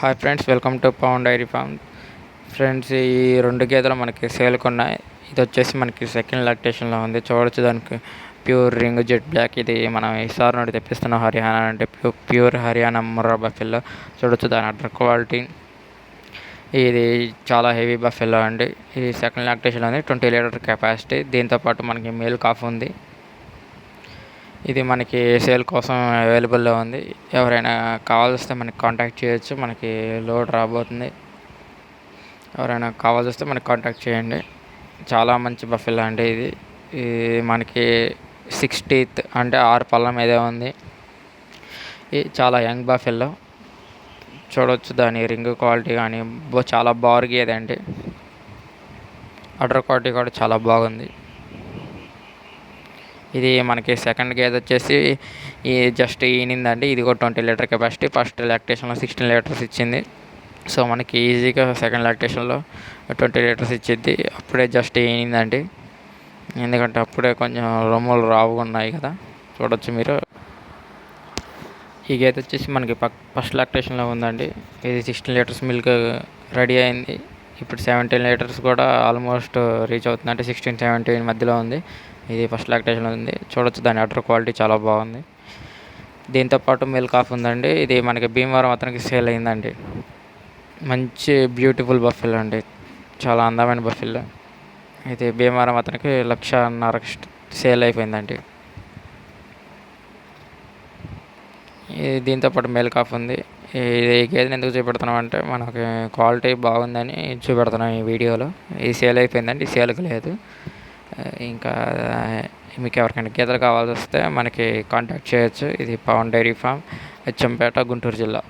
Hi friends welcome to Pavan dairy farm friends ఈ రెండు గేదెలు మనకి సేల్కి ఉన్నాయి. ఇది వచ్చేసి మనకి సెకండ్ లాక్టేషన్లో ఉంది. చూడొచ్చు దానికి ప్యూర్ రింగ్ జెట్ బ్లాక్ ఇది మనం ఈసారి నుండి తెప్పిస్తున్న హర్యానా అంటే pure pure Haryana Murrah buffalo. చూడొచ్చు దాని అడ్ర క్వాలిటీ ఇది చాలా హెవీ బఫెల్లో అండి. ఇది సెకండ్ లాక్టేషన్ ఉంది ట్వంటీ లీటర్ కెపాసిటీ దీంతోపాటు మనకి మేల్ కాఫ్ ఉంది. ఇది మనకి సేల్ కోసం అవైలబుల్లో ఉంది. ఎవరైనా కావాల్సి మనకి కాంటాక్ట్ చేయొచ్చు. మనకి లోడ్ రాబోతుంది. ఎవరైనా కావాల్సి వస్తే మనకి కాంటాక్ట్ చేయండి. చాలా మంచి బఫిల్ అండి ఇది. ఇది మనకి సిక్స్టీత్ అంటే ఆరు పళ్ళం ఏదో ఉంది. ఇది చాలా యంగ్ బఫెల్లో. చూడవచ్చు దాని రింగ్ క్వాలిటీ కానీ చాలా బారుగా అండి అడర్ క్వాలిటీ కూడా చాలా బాగుంది. ఇది మనకి సెకండ్ గేదె వచ్చేసి ఈ జస్ట్ ఈనిందండి. ఇది కూడా ట్వంటీ లీటర్ కెపాసిటీ ఫస్ట్ లాక్టేషన్లో సిక్స్టీన్ లీటర్స్ ఇచ్చింది. సో మనకి ఈజీగా సెకండ్ లాక్టేషన్లో ట్వంటీ లీటర్స్ ఇచ్చింది అప్పుడే జస్ట్ ఈనిందండి. ఎందుకంటే అప్పుడే కొంచెం రొమ్ములు రావుగా ఉన్నాయి కదా. చూడొచ్చు మీరు. ఈ గేదె వచ్చేసి మనకి ఫస్ట్ లాక్టేషన్లో ఉందండి. ఇది సిక్స్టీన్ లీటర్స్ మిల్క్ రెడీ అయింది. ఇప్పుడు సెవెంటీన్ లీటర్స్ కూడా ఆల్మోస్ట్ రీచ్ అవుతుంది అంటే సిక్స్టీన్ సెవెంటీన్ మధ్యలో ఉంది. ఇది ఫస్ట్ లాక్టేషన్లో ఉంది. చూడొచ్చు దాని అటర్ క్వాలిటీ చాలా బాగుంది. దీంతోపాటు మిల్క్ ఆఫ్ ఉందండి. ఇది మనకి భీమవరం అతనికి సేల్ అయిందండి. మంచి బ్యూటిఫుల్ బఫిల్ అండి. చాలా అందమైన బఫిల్ ఇది భీమవరం అతనికి లక్షన్నర సేల్ అయిపోయిందండి. దీంతోపాటు మేల్ కాఫ్ ఉంది. ఇది గేదెని ఎందుకు చూపెడుతున్నాం అంటే మనకి క్వాలిటీ బాగుందని చూపెడుతున్నాం ఈ వీడియోలో. ఇది సేల్ అయిపోయిందండి. సేల్కి లేదు. ఇంకా మీకు ఎవరికైనా గేదెలు కావాల్సి వస్తే మనకి కాంటాక్ట్ చేయొచ్చు. ఇది పవన్ డైరీ ఫామ్ అచ్చంపేట గుంటూరు జిల్లా.